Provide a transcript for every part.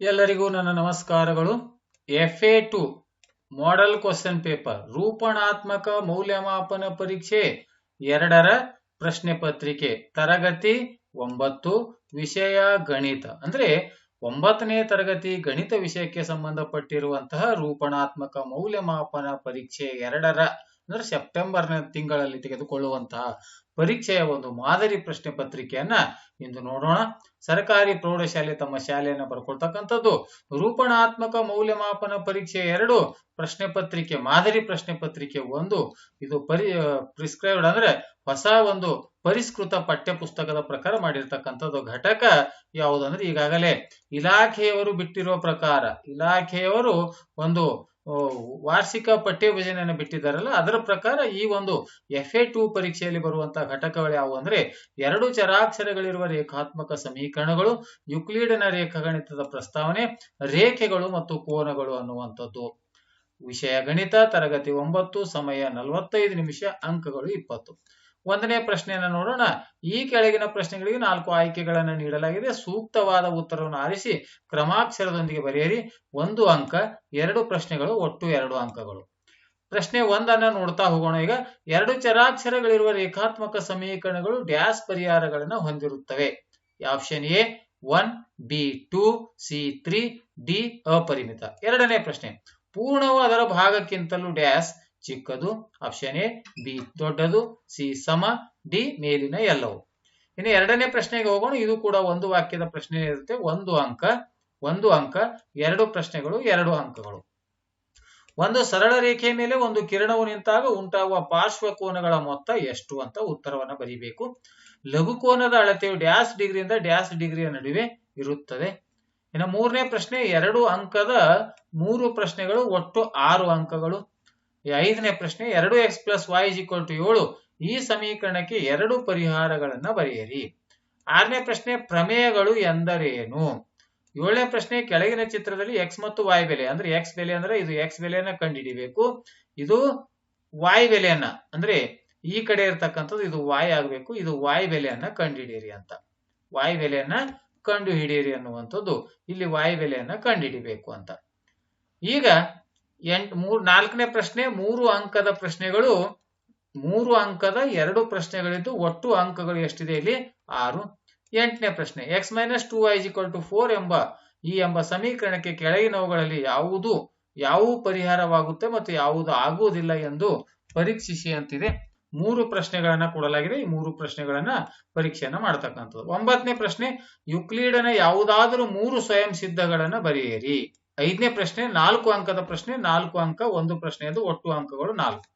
ಎಲ್ಲರಿಗೂ ನನ್ನ ನಮಸ್ಕಾರಗಳು. F A two model question paper ರೂಪಣಾತ್ಮಕ ಮೌಲ್ಯಮಾಪನ ಪರೀಕ್ಷೆ, ಎರಡರ ಪ್ರಶ್ನೆ ಪತ್ರಿಕೆ, ತರಗತಿ ಒಂಬತ್ತು, ವಿಷಯ ಗಣಿತ. ಅಂದ್ರೆ ಒಂಬತ್ತನೇ ತರಗತಿ ಗಣಿತ ವಿಷಯಕ್ಕೆ ಸಂಬಂಧಪಟ್ಟಿರುವಂತಹ ರೂಪಣಾತ್ಮಕ ಮೌಲ್ಯಮಾಪನ ಪರೀಕ್ಷೆ ಎರಡರ, ಅಂದ್ರೆ ಸೆಪ್ಟೆಂಬರ್ನ ತಿಂಗಳಲ್ಲಿ ತೆಗೆದುಕೊಳ್ಳುವಂತಹ ಪರೀಕ್ಷೆಯ ಒಂದು ಮಾದರಿ ಪ್ರಶ್ನೆ ಪತ್ರಿಕೆಯನ್ನ ಇಂದು ನೋಡೋಣ. ಸರ್ಕಾರಿ ಪ್ರೌಢಶಾಲೆ ತಮ್ಮ ಶಾಲೆಯನ್ನು ಬರ್ಕೊಳ್ತಕ್ಕಂಥದ್ದು ರೂಪಣಾತ್ಮಕ ಮೌಲ್ಯಮಾಪನ ಪರೀಕ್ಷೆ ಎರಡು, ಪ್ರಶ್ನೆ ಪತ್ರಿಕೆ, ಮಾದರಿ ಪ್ರಶ್ನೆ ಪತ್ರಿಕೆ ಒಂದು. ಇದು ಪರಿ ಪ್ರಿಸ್ಕ್ರೈಬ್ಡ್ ಅಂದ್ರೆ ಹೊಸ ಒಂದು ಪರಿಷ್ಕೃತ ಪಠ್ಯ ಪುಸ್ತಕದ ಪ್ರಕಾರ ಮಾಡಿರ್ತಕ್ಕಂಥದ್ದು ಘಟಕ ಯಾವುದಂದ್ರೆ ಈಗಾಗಲೇ ಇಲಾಖೆಯವರು ಬಿಟ್ಟಿರುವ ಪ್ರಕಾರ ಇಲಾಖೆಯವರು ಒಂದು ವಾರ್ಷಿಕ ಪಠ್ಯ ವಿಭಜನೆಯನ್ನು ಬಿಟ್ಟಿದ್ದಾರಲ್ಲ, ಅದರ ಪ್ರಕಾರ ಈ ಒಂದು ಎಫ್ ಎ ಟು ಪರೀಕ್ಷೆಯಲ್ಲಿ ಬರುವಂತಹ ಘಟಕಗಳು ಯಾವುವು ಅಂದ್ರೆ ಎರಡು ಚರಾಕ್ಷರಗಳಿರುವ ರೇಖಾತ್ಮಕ ಸಮೀಕರಣಗಳು, ಯುಕ್ಲಿಡನ ರೇಖಾಗಣಿತದ ಪ್ರಸ್ತಾವನೆ, ರೇಖೆಗಳು ಮತ್ತು ಕೋನಗಳು ಅನ್ನುವಂಥದ್ದು. ವಿಷಯ ಗಣಿತ, ತರಗತಿ ಒಂಬತ್ತು, ಸಮಯ ನಲವತ್ತೈದು ನಿಮಿಷ, ಅಂಕಗಳು ಇಪ್ಪತ್ತು. ಒಂದನೇ ಪ್ರಶ್ನೆಯನ್ನು ನೋಡೋಣ. ಈ ಕೆಳಗಿನ ಪ್ರಶ್ನೆಗಳಿಗೆ ನಾಲ್ಕು ಆಯ್ಕೆಗಳನ್ನು ನೀಡಲಾಗಿದೆ. ಸೂಕ್ತವಾದ ಉತ್ತರವನ್ನು ಆರಿಸಿ ಕ್ರಮಾಕ್ಷರದೊಂದಿಗೆ ಬರೆಯಿರಿ. ಒಂದು ಅಂಕ, ಎರಡು ಪ್ರಶ್ನೆಗಳು, ಒಟ್ಟು ಎರಡು ಅಂಕಗಳು. ಪ್ರಶ್ನೆ ಒಂದನ್ನು ನೋಡ್ತಾ ಹೋಗೋಣ ಈಗ. ಎರಡು ಚರಾಕ್ಷರಗಳಿರುವ ರೇಖಾತ್ಮಕ ಸಮೀಕರಣಗಳು ಡ್ಯಾಸ್ ಪರಿಹಾರಗಳನ್ನು ಹೊಂದಿರುತ್ತವೆ. Option A, one, B, two, C, three, D, ಅಪರಿಮಿತ. ಎರಡನೇ ಪ್ರಶ್ನೆ. ಪೂರ್ಣವು ಅದರ ಭಾಗಕ್ಕಿಂತಲೂ ಡ್ಯಾಶ್ ಚಿಕ್ಕದು, ಆಪ್ಷನ್ ಎ, ಬಿ, ದೊಡ್ಡದು, ಸಿ, ಸಮ, ಡಿ, ಮೇಲಿನ ಎಲ್ಲವು. ಇನ್ನು ಎರಡನೇ ಪ್ರಶ್ನೆಗೆ ಹೋಗೋಣ. ಇದು ಕೂಡ ಒಂದು ವಾಕ್ಯದ ಪ್ರಶ್ನೆ ಇರುತ್ತೆ. ಒಂದು ಅಂಕ ಒಂದು ಅಂಕ, ಎರಡು ಪ್ರಶ್ನೆಗಳು, ಎರಡು ಅಂಕಗಳು. ಒಂದು ಸರಳ ರೇಖೆಯ ಮೇಲೆ ಒಂದು ಕಿರಣವು ನಿಂತಾಗ ಉಂಟಾಗುವ ಪಾರ್ಶ್ವ ಕೋನಗಳ ಮೊತ್ತ ಎಷ್ಟು ಅಂತ ಉತ್ತರವನ್ನು ಬರೀಬೇಕು. ಲಘುಕೋನದ ಅಳತೆಯು ಡ್ಯಾಶ್ ಡಿಗ್ರಿಯಿಂದ ಡ್ಯಾಶ್ ಡಿಗ್ರಿಯ ನಡುವೆ ಇರುತ್ತದೆ. ಇನ್ನು ಮೂರನೇ ಪ್ರಶ್ನೆ, ಎರಡು ಅಂಕದ ಮೂರು ಪ್ರಶ್ನೆಗಳು, ಒಟ್ಟು ಆರು ಅಂಕಗಳು. ಈ ಐದನೇ ಪ್ರಶ್ನೆ, ಎರಡು X plus Y equal to ಏಳು. ಈ ಸಮೀಕರಣಕ್ಕೆ ಎರಡು ಪರಿಹಾರಗಳನ್ನ ಬರೆಯಿರಿ. ಆರನೇ ಪ್ರಶ್ನೆ, ಪ್ರಮೇಯಗಳು ಎಂದರೇನು? ಏಳನೇ ಪ್ರಶ್ನೆ, ಕೆಳಗಿನ ಚಿತ್ರದಲ್ಲಿ ಎಕ್ಸ್ ಮತ್ತು ವೈ ಬೆಲೆ. ಅಂದ್ರೆ ಎಕ್ಸ್ ಬೆಲೆ ಅಂದ್ರೆ ಇದು ಎಕ್ಸ್ ಬೆಲೆಯನ್ನ ಕಂಡುಹಿಡಿಬೇಕು. ಇದು ವೈ ಬೆಲೆಯನ್ನ. ಅಂದ್ರೆ ಈ ಕಡೆ ಇರ್ತಕ್ಕಂಥದ್ದು ಇದು ವಾಯ್ ಆಗಬೇಕು. ಇದು ವಾಯ್ ಬೆಲೆಯನ್ನ ಕಂಡುಹಿಡಿಯಿರಿ ಅಂತ. ವಾಯ್ ಬೆಲೆಯನ್ನ ಕಂಡುಹಿಡಿಯಿರಿ ಅನ್ನುವಂಥದ್ದು. ಇಲ್ಲಿ ವಾಯ್ ಬೆಲೆಯನ್ನ ಕಂಡುಹಿಡಿಬೇಕು ಅಂತ. ಈಗ ಎಂಟ್, ಮೂರ್, ನಾಲ್ಕನೇ ಪ್ರಶ್ನೆ, ಮೂರು ಅಂಕದ ಪ್ರಶ್ನೆಗಳು, ಮೂರು ಅಂಕದ ಎರಡು ಪ್ರಶ್ನೆಗಳಿದ್ದು ಒಟ್ಟು ಅಂಕಗಳು ಎಷ್ಟಿದೆ ಇಲ್ಲಿ? ಆರು. ಎಂಟನೇ ಪ್ರಶ್ನೆ X minus two is equal to four ಎಂಬ ಈ ಎಂಬ ಸಮೀಕರಣಕ್ಕೆ ಕೆಳಗಿನವುಗಳಲ್ಲಿ ಯಾವುದು, ಯಾವುವು ಪರಿಹಾರವಾಗುತ್ತೆ ಮತ್ತು ಯಾವುದು ಆಗುವುದಿಲ್ಲ ಎಂದು ಪರೀಕ್ಷಿಸಿ ಅಂತಿದೆ. ಮೂರು ಪ್ರಶ್ನೆಗಳನ್ನ ಕೊಡಲಾಗಿದೆ. ಈ ಮೂರು ಪ್ರಶ್ನೆಗಳನ್ನ ಪರೀಕ್ಷೆಯನ್ನ ಮಾಡ್ತಕ್ಕಂಥದ್ದು. ಒಂಬತ್ತನೇ ಪ್ರಶ್ನೆ, ಯುಕ್ಲೀಡನ ಯಾವುದಾದರೂ ಮೂರು ಸ್ವಯಂ ಸಿದ್ಧಗಳನ್ನ ಬರೆಯಿರಿ. ಐದನೇ ಪ್ರಶ್ನೆ, ನಾಲ್ಕು ಅಂಕದ ಪ್ರಶ್ನೆ, ನಾಲ್ಕು ಅಂಕ, ಒಂದು ಪ್ರಶ್ನೆ ಅದು ಒಟ್ಟು ಅಂಕಗಳು ನಾಲ್ಕು.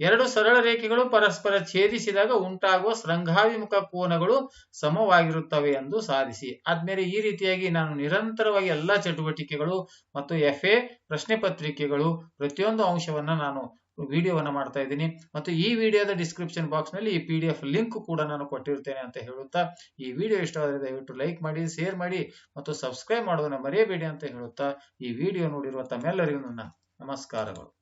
ಎರಡು ಸರಳ ರೇಖೆಗಳು ಪರಸ್ಪರ ಛೇದಿಸಿದಾಗ ಉಂಟಾಗುವ ಶೃಂಗಾಭಿಮುಖ ಕೋನಗಳು ಸಮವಾಗಿರುತ್ತವೆ ಎಂದು ಸಾಧಿಸಿ. ಆದ್ಮೇಲೆ ಈ ರೀತಿಯಾಗಿ ನಾನು ನಿರಂತರವಾಗಿ ಎಲ್ಲಾ ಚಟುವಟಿಕೆಗಳು ಮತ್ತು ಎಫ್ ಎ ಪ್ರಶ್ನೆ ಪತ್ರಿಕೆಗಳು ಪ್ರತಿಯೊಂದು ಅಂಶವನ್ನ ನಾನು ವಿಡಿಯೋವನ್ನ ಮಾಡ್ತಾ ಇದ್ದೀನಿ. ಮತ್ತು ಈ ವಿಡಿಯೋದ ಡಿಸ್ಕ್ರಿಪ್ಷನ್ ಬಾಕ್ಸ್ನಲ್ಲಿ ಈ ಪಿ ಡಿ ಎಫ್ ಲಿಂಕ್ ಕೂಡ ನಾನು ಕೊಟ್ಟಿರ್ತೇನೆ ಅಂತ ಹೇಳುತ್ತಾ, ಈ ವಿಡಿಯೋ ಇಷ್ಟವಾದರೆ ದಯವಿಟ್ಟು ಲೈಕ್ ಮಾಡಿ ಶೇರ್ ಮಾಡಿ ಮತ್ತು ಸಬ್ಸ್ಕ್ರೈಬ್ ಮಾಡೋದನ್ನ ಮರೆಯಬೇಡಿ ಅಂತ ಹೇಳುತ್ತಾ, ಈ ವಿಡಿಯೋ ನೋಡಿರುವ ತಮ್ಮೆಲ್ಲರಿಗೂ ನನ್ನ ನಮಸ್ಕಾರಗಳು.